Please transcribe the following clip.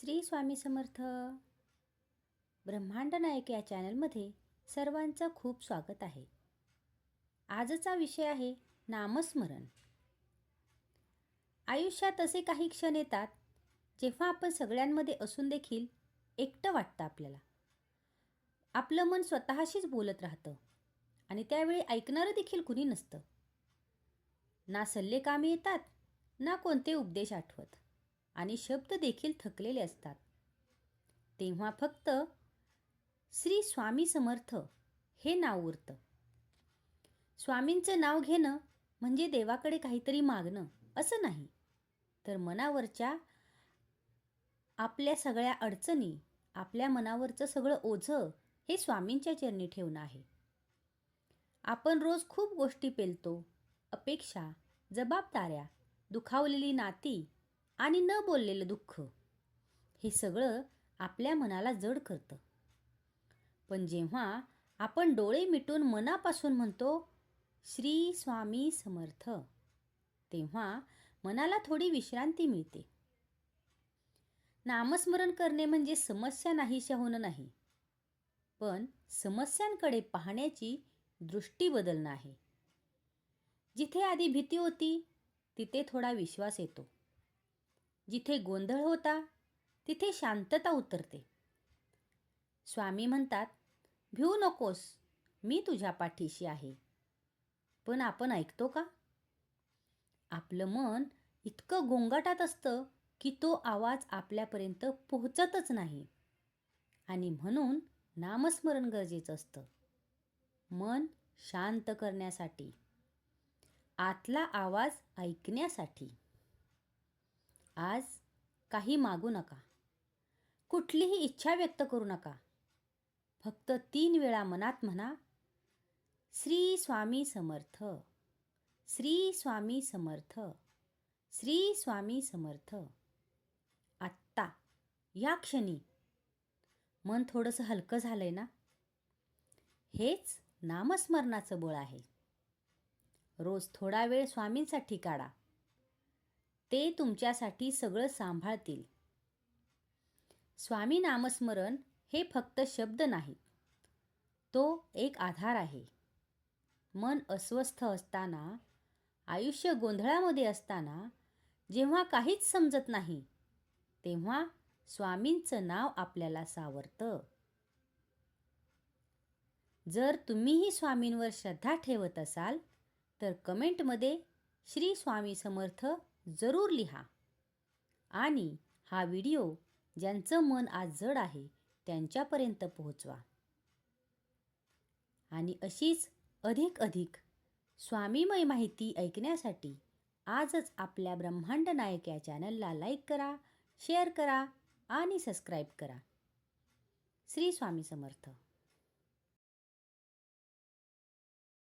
श्री स्वामी समर्थ. ब्रह्मांड नायक या चॅनलमध्ये सर्वांचं खूप स्वागत आहे. आजचा विषय आहे नामस्मरण. आयुष्यात असे काही क्षण येतात जेव्हा आपण सगळ्यांमध्ये असून देखील एकटं वाटतं आपल्याला. आपलं मन स्वतःशीच बोलत राहतं आणि त्यावेळी ऐकणारं देखील कुणी नसतं. ना सल्ले कामी येतात ना कोणते उपदेश आठवत. आणि शब्द देखील थकलेले असतात. तेव्हा फक्त श्री स्वामी समर्थ हे नाव उरतं. स्वामींचं नाव घेणं म्हणजे देवाकडे काहीतरी मागणं असं नाही. तर मनावरच्या आपल्या सगळ्या अडचणी आपल्या मनावरचं सगळं ओझं हे स्वामींच्या चरणी ठेवणं आहे. आपण रोज खूप गोष्टी पेलतो अपेक्षा जबाबदाऱ्या दुखावलेली नाती आणि न बोललेलं दुःख. हे सगळं आपल्या मनाला जड करतं. पण जेव्हा आपण डोळे मिटून मनापासून म्हणतो श्री स्वामी समर्थ तेव्हा मनाला थोडी विश्रांती मिळते. नामस्मरण करणे म्हणजे समस्या नाहीशा होणं नाही. पण समस्यांकडे पाहण्याची दृष्टी बदलणं आहे. जिथे आधी भीती होती तिथे थोडा विश्वास येतो. जिथे गोंधळ होता तिथे शांतता उतरते. स्वामी म्हणतात भिऊ नकोस मी तुझ्या पाठीशी आहे. पण आपण ऐकतो का? आपलं मन इतकं गोंगाटात असतं की तो आवाज आपल्यापर्यंत पोहोचतच नाही. आणि म्हणून नामस्मरण गरजेचं असतं. मन शांत करण्यासाठी आतला आवाज ऐकण्यासाठी. आज काही मागू नका. कुठलीही इच्छा व्यक्त करू नका. फक्त तीन वेळा मनात म्हणा श्री स्वामी समर्थ श्री स्वामी समर्थ श्री स्वामी समर्थ. आत्ता या क्षणी मन थोडंसं हलकं झालं आहे ना? हेच नामस्मरणाचं बळ आहे. रोज थोडा वेळ स्वामींसाठी काढा. ते तुमच्यासाठी सगळं सांभाळतील. स्वामी नामस्मरण हे फक्त शब्द नाहीत तो एक आधार आहे. मन अस्वस्थ असताना आयुष्य गोंधळामध्ये असताना जेव्हा काहीच समजत नाही तेव्हा स्वामींचं नाव आपल्याला सावरतं. जर तुम्हीही स्वामींवर श्रद्धा ठेवत असाल तर कमेंटमध्ये श्री स्वामी समर्थ जरूर लिहा. आणि हा व्हिडिओ ज्यांचं मन आज जड आहे त्यांच्यापर्यंत पोहोचवा. आणि अशीच अधिक अधिक स्वामीमय माहिती ऐकण्यासाठी आजच आपल्या ब्रह्मांड नायक या चॅनलला लाईक करा शेअर करा आणि सबस्क्राईब करा. श्री स्वामी समर्थ.